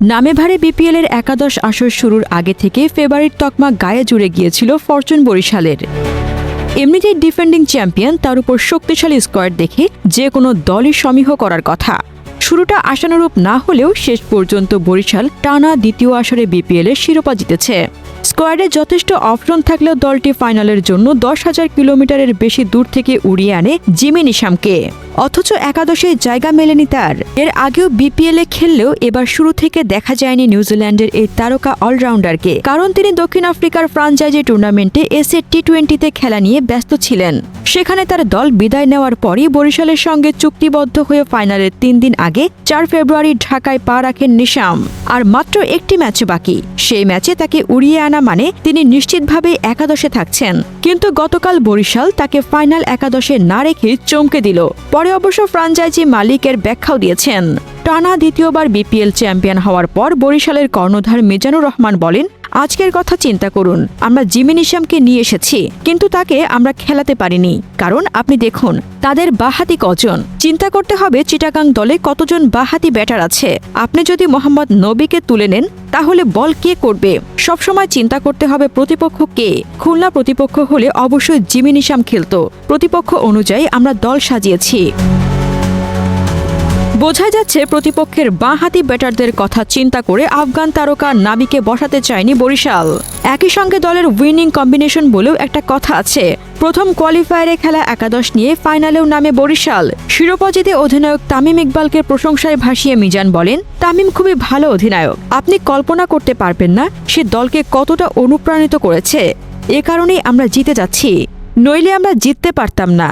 নামে ভারে বিপিএল এর একাদশ আসর শুরুর আগে থেকে ফেভারিট তকমা গায়ে জুড়ে গিয়েছিল ফরচুন বরিশালের। এমনিতেই ডিফেন্ডিং চ্যাম্পিয়ন তার উপর শক্তিশালী স্কোয়াড দেখে যে কোনো দলই সমীহ করার কথা। শুরুটা আশানুরূপ না হলেও শেষ পর্যন্ত বরিশাল টানা দ্বিতীয় আসরে বিপিএল এর শিরোপা জিতেছে। স্কোয়াডে যথেষ্ট অপশন থাকলেও দলটি ফাইনালের জন্য দশ হাজার কিলোমিটারের বেশি দূর থেকে উড়িয়ে আনে জিমি নিশামকে। অথচ একাদশে জায়গা মেলেনি তার। এর আগেও বিপিএল খেললেও এবার শুরু থেকে দেখা যায়নি নিউজিল্যান্ডের এই তারকা অলরাউন্ডারকে। কারণ তিনি দক্ষিণ আফ্রিকার ফ্রাঞ্চাইজি টুর্নামেন্টে এসে টি টোয়েন্টিতে খেলা নিয়ে ব্যস্ত ছিলেন। সেখানে তার দল বিদায় নেওয়ার পরই বরিশালের সঙ্গে চুক্তিবদ্ধ হয়ে ফাইনালের তিন দিন আগে চার ফেব্রুয়ারি ঢাকায় পা রাখেন নিশাম। আর মাত্র একটি ম্যাচ বাকি। সেই ম্যাচে তাকে উড়িয়ে আনা মানে তিনি নিশ্চিতভাবে একাদশে থাকছেন। কিন্তু গতকাল বরিশাল তাকে ফাইনাল একাদশে না রেখে চমকে দিল। পরে অবশ্য ফ্রাঞ্চাইজি মালিকের ব্যাখ্যাও দিয়েছেন। টানা দ্বিতীয়বার বিপিএল চ্যাম্পিয়ন হওয়ার পর বরিশালের কর্ণধার মিজানুর রহমান বলেন আজকের কথা চিন্তা করুন, আমরা জিমি নিশামকে নিয়ে এসেছি, কিন্তু তাকে আমরা খেলাতে পারিনি, কারণ আপনি দেখুন, তাদের বাহাতি কজন। চিন্তা করতে হবে চিটাগাং দলে কতজন বাহাতি ব্যাটার আছে। আপনি যদি মোহাম্মদ নবীকে তুলে নেন, তাহলে বল কে করবে? সবসময় চিন্তা করতে হবে প্রতিপক্ষ কে। খুলনা প্রতিপক্ষ হলে অবশ্যই জিমি খেলত। প্রতিপক্ষ অনুযায়ী আমরা দল সাজিয়েছি। বোঝা যাচ্ছে প্রতিপক্ষের বাঁহাতি ব্যাটারদের কথা চিন্তা করে আফগান তারকা নাবিকে বসাতে চায়নি বরিশাল। একই সঙ্গে দলের উইনিং কম্বিনেশন বলেও একটা কথা আছে। প্রথম কোয়ালিফায়ারে খেলা একাদশ নিয়ে ফাইনালেও নামে বরিশাল। শিরোপা জিতে অধিনায়ক তামিম ইকবালকে প্রশংসায় ভাসিয়ে মিজান বলেন, তামিম খুবই ভালো অধিনায়ক। আপনি কল্পনা করতে পারবেন না সে দলকে কতটা অনুপ্রাণিত করেছে। এ কারণেই আমরা জিতে যাচ্ছি। নইলে আমরা জিততে পারতাম না।